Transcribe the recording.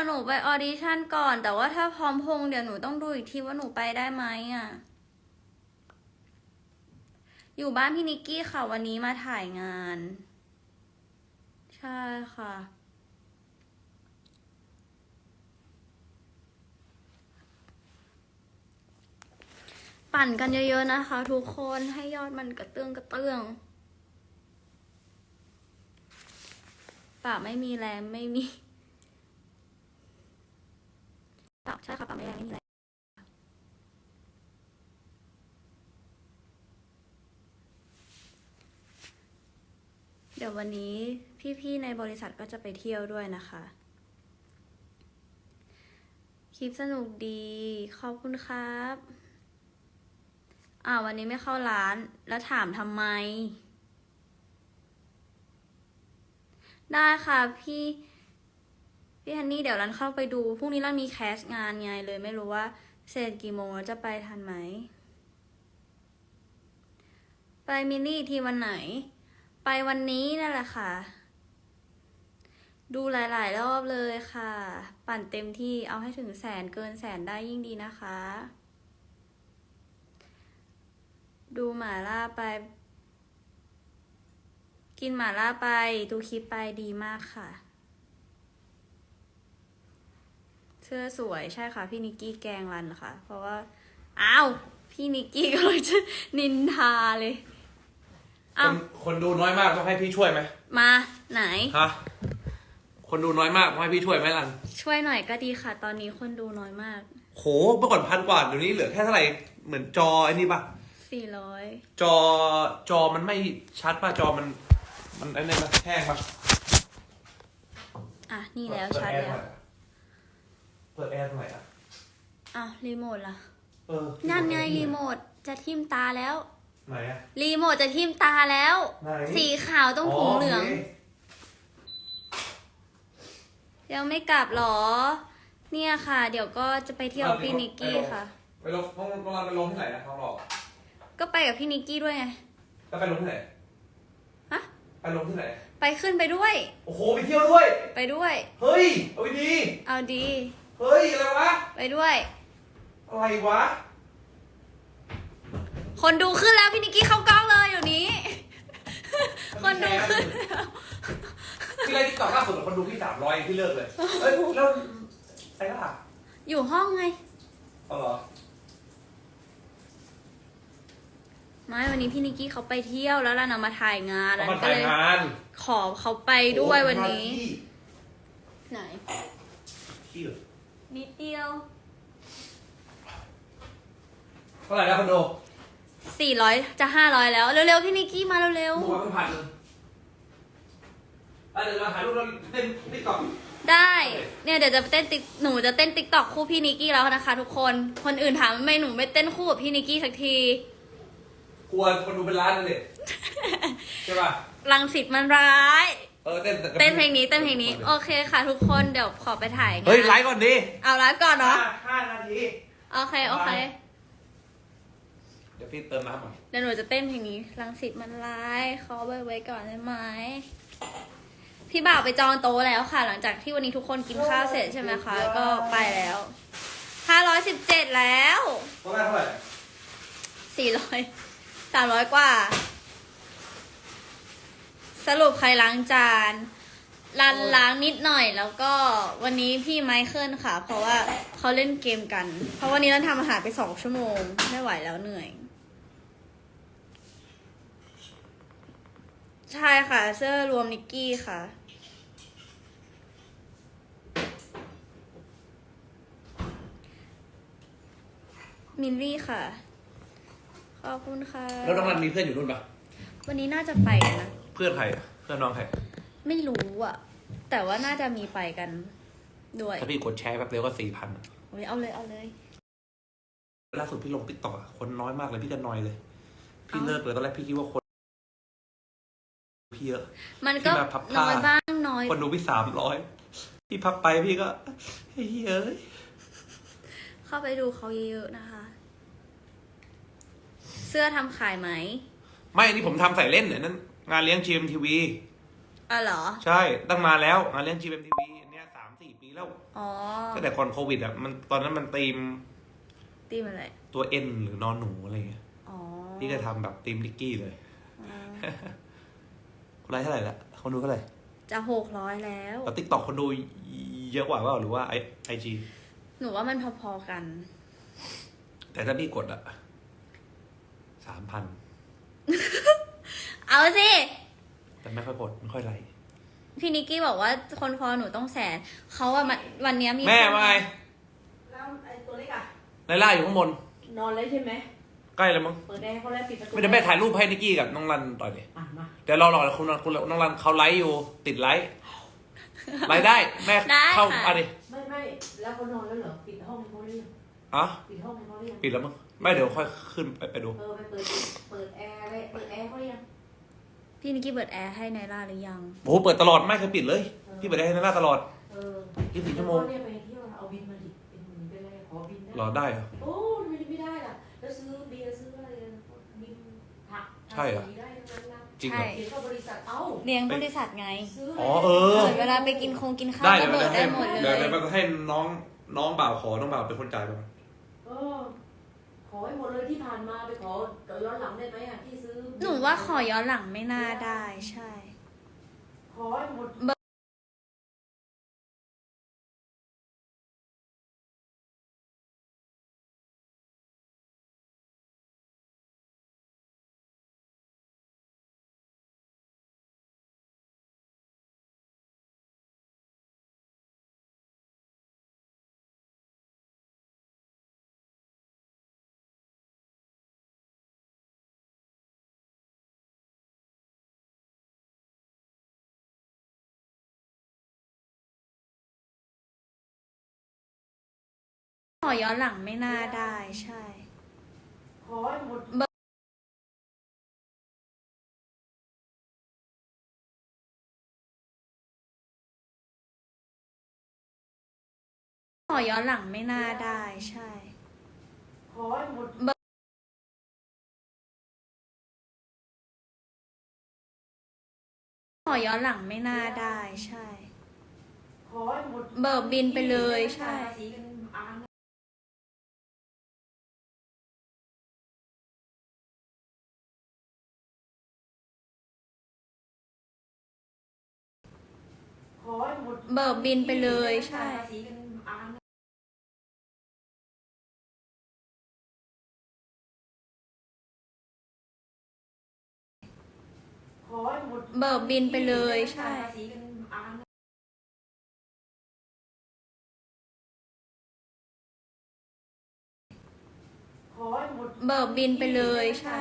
ยวหนูไปออดิชั่นก่อน แต่ว่าถ้าพร้อมพงเดี๋ยวหนูต้องดูอีกทีว่าหนูไปได้ไหมอะ อยู่บ้านพี่นิกกี้ค่ะวันนี้มาถ่ายงาน ใช่ค่ะปั่นกันเยอะๆนะคะ ทุกคนให้ยอดมันกระเตื้องกระเตื้องปากไม่มีแรงไม่มี ปาใช่ค่ะปากไม่แรงไม่มีแรงเดี๋ยววันนี้พี่ๆในบริษัทก็จะไปเที่ยวด้วยนะคะ คลิปสนุกดี ขอบคุณครับ อ่าวันนี้ไม่เข้าร้านแล้วถามทำไม ได้ค่ะพี่ พี่ฮันนี่เดี๋ยวรันเข้าไปดูพรุ่งนี้รันมีแคสงานไงเลยไม่รู้ว่า เสร็จกี่โมงจะไปทันไหม ไปมินนี่ทีวันไหน ไปวันนี้นั่นแหละค่ะ ดูหลาย ๆ รอบเลยค่ะ ปั่นเต็มที่เอาให้ถึงแสนเกินแสนได้ยิ่งดีนะคะ ดูหมาล่าไป กินหมาล่าไป ดูคลิปไปดีมากค่ะ เสื้อสวยใช่ค่ะ พี่นิกกี้แกล้งรันค่ะ เพราะว่า อ้าว พี่นิกกี้ก็เลยจะนินทาเลยคอ้าวนคนดูน้อยมากต้องให้พี่ช่วยไหมมาไหน ฮะคนดูน้อยมากต้องให้พี่ช่วยไหมลันช่วยหน่อยก็ดีค่ะ ตอนนี้คนดูน้อยมาก โหเมื่อก่อนพันกว่าเดี๋ยวนี้เหลือแค่เท่าไหร่เหมือนจอไอ้นี่ปะสี่ร้อยจอจอมันไม่ชัดป่ะจอมัน มันไอ้นี่ปะแห้งปะอะ นี่แล้วชัดแล้วเปิดแอร์ตรงไหนอะอ้าวรีโมทล่ะ เออนั่นไงรีโมทจะทิ่มตาแล้ว ไหนอะรีโมทจะทิ่มตาแล้ว ไหน สีขาวต้องถุงเหลืองโคยังไม่กลับหรอ เนี่ยค่ะ เดี๋ยวก็จะไปเที่ยวกับพี่นิกกี้ค่ะ ไปลงต้องต้องไปลงที่ไหนนะท้องหล่อก็ไปกับพี่นิกกี้ด้วยไง แล้วไปลงที่ไหนฮะ ไปลงที่ไหน ไปขึ้นไปด้วย โอ้โหไปเที่ยวด้วย ไปด้วย เฮ้ย เอาไปดี เอาดี เฮ้ย อะไรวะ ไปด้วย อะไรวะ คนดูขึ้นแล้วพี่นิกกี้เข้ากล้องเลยอยู่นี้ คนดูขึ้นแล้วที่ไรที่ต่อล่าสุดคนดูพี่สามร้อยที่เลิกเลย เอ้ยแล้วไอ้ล่ะอยู่ห้องไงเอาเหรอไม่วันนี้พี่นิกกี้เขาไปเที่ยวแล้วล่ะนะมาถ่ายงานเอาแล้วมาก็ถ่ายเลยงานขอเขาไปด้วยวันนี้โอ้ยไหน ขี้เหรอ นิดเดี ยวเท่าไหร่แล้วคอนโดสี่ร้อยจะห้าร้อยแล้ว เร็วๆพี่นิกกี้มาเร็วหมู่ต้องผ่านเลยเอ้ยเดี๋ยวเราถ่ายรูปแล้วเต้นติ๊กต็อกๆ ได้ เนี่ยเดี๋ยวจะเต้นติ๊กหนูจะเต้นติ๊กตอกคู่พี่นิกกี้แล้วนะคะ ทุกคน คนอื่นถามทำไมหนูไม่เต้นคู่กับพี่นิกกี้สักที กลัวคนดูเป็นล้านเลยใช่ป่ะ รังสิตมันร้าย เออเต้นเต้นเพลงนี้เต้นเพลงนี้โอเคค่ะทุกคนเดี๋ยวขอไปถ่ายงานเฮ้ยไลฟ์ก่อนดิเอาไลฟ์ก่อนเนาะห้าห้านาทีโอเคโอเค เดี๋ยวพี่เติมน้ำก่อนเดี๋ยวหนูจะเต้นเพลงนี้รังสิตมันร้ายขอไว้ไว้ก่อนได้ไหมพี่บ่าวไปจองโต๊ะแล้วค่ะ หลังจากที่วันนี้ทุกคนกินข้าวเสร็จใช่ไหมคะก็ไปแล้วห้าร้อยสิบเจ็ดแล้วเท่าไหร่เท่าไหร่สี่ร้อยสามร้อยกว่า สรุปใครล้างจานรันล้างนิดหน่อยแล้วก็วันนี้พี่ไมเคิลค่ะ เพราะว่าเขาเล่นเกมกัน เพราะวันนี้เราทำอาหารไปสองชั่วโมง ไม่ไหวแล้วเหนื่อย ใช่ค่ะ เสื้อรวมนิกกี้ค่ะมินลี่ค่ะ ขอบคุณค่ะ แล้วน้องรันมีเพื่อนอยู่นู่นปะวันนี้น่าจะไปกันนะเพื่อนใครอะเพื่อนน้องใครไม่รู้อะ แต่ว่าน่าจะมีไปกันด้วยถ้าพี่กดแชร์แป๊บเดียวก็สี่พันโอ้ยเอาเลยเอาเลยล่าสุดพี่ลงติ๊กต็อกคนน้อยมากเลยพี่จะนอยเลย พี่เอ้าเลิกเลยตอนแรกพี่คิดว่าคนพี่เยอะมันก็ที่มาพับผ้าน้อยบ้างน้อยคนดูพี่สามร้อยพี่พับไปพี่ก็เฮ้ยเอ้ยเข้าไปดูเขาเยอะๆนะคะ เสื้อทำขายไหม ไม่อันนี่ผมทำใส่เล่นเนี่ยนั่น งานเลี้ยง GMTV อ๋อเหรอ ใช่ตั้งมาแล้วงานเลี้ยง GMTV อันเนี้ยสามสี่ปีแล้วอ๋อตั้งแต่ก่อนโควิดอะมันตอนนั้นมันตีมตีมอะไร ตัวเอ็นหรือนอนหนูอะไรเงี้ยอ๋อพี่ก็ทำแบบตีมลิกกี้เลยอ๋อคนไลค์เท่าไหร่ละคนดูเท่าไหร่จะหกร้อยแล้วแล้วติ๊กต็อกคนดูเยอะกว่าเปล่าหรือว่าไอไอจีหนูว่ามันพอๆกัน แต่ถ้าพี่กดอะสามพัน เอาสิ แต่ไม่ค่อยกดไม่ค่อยไลค์พี่นิกกี้บอกว่าคนฟอลหนูต้องแสน เขาอะมันวันเนี้ยมีแม่คนว่าไงแล้วไอ้ตัวเล็กอะไลล่าอยู่ข้างบน นอนเลยใช่ไหม ใกล้แล้วมั้งเปิดแอร์เขาแล้วปิดประตูไม่ได้แม่ถ่ายรูปให้นิกกี้กับน้องรันต่อยดิอะมาเดี๋ยวรอรอคุณคุณน้องรันเขาไลค์อยู่ติดไลค์ไลค์ได้แม่ได้เข้าค่ะอะดิไม่ไม่แล้วเขานอนแล้วเหรอ ปิดห้องให้เขาหรือยังอะปิดห้องให้เขาหรือยังปิดแล้วมั้งไม่เดี๋ยวค่อยขึ้นไปไปดู เออไปเปิด เปิดแอร์เลยเปิดแอร์เขาหรือยัง พี่นิกกี้เปิดแอร์ให้ไนล่าหรือยัง โอ้โหเปิดตลอดไม่เคยปิดเลยพี่เปิดได้ให้นาตลอด เออยี่สิบสี่ชั่วโมงแล้ก็เรียกไปเที่ยวเอาบินมาดิเป็นหมื่นเป็นอะไรขอบินได้รอได้เหรอ โอ้ไม่ได้ไม่ได้ล่ะแล้วซื้อเบียร์ซื้ออะไรบินผักใช่เหรอภาษีได้ทั้งนั้นนะจริงเหรอ ใช่ เขียนเข้าบริษัทเอ้าเลี้ยงบริษัทไงซื้ออ๋อ๋อเออ เปิดเวลาไปกินคงกินข้าวได้ก็เดี๋ยวเบิเดี๋ดยวได้ให้หมดเลเดี๋ยวยเดี๋ยวให้น้องน้องบ่าวขอน้องบ่าวเป็นคนจ่ายไปเออ ขอให้หมดเลยที่ผ่านมาไปขอย้อนหลังได้ไหมอะที่ซื้อ หนูว่าขอย้อนหลังไม่น่าได้ใช่ ขอให้หมด ขอย้อนหลังไม่น่าได้ใช่ขอให้หมดขอย้อนหลังไม่น่าได้ใช่ขอให้หมดขอย้อนหลังไม่น่าได้ใช่ขอให้หมดเบิกบินไปเลยใช่ ภาษีกันอ่าน เบิกบินไปเลยใช่ เบิกบินไปเลยใช่ เบิกบินไปเลยใช่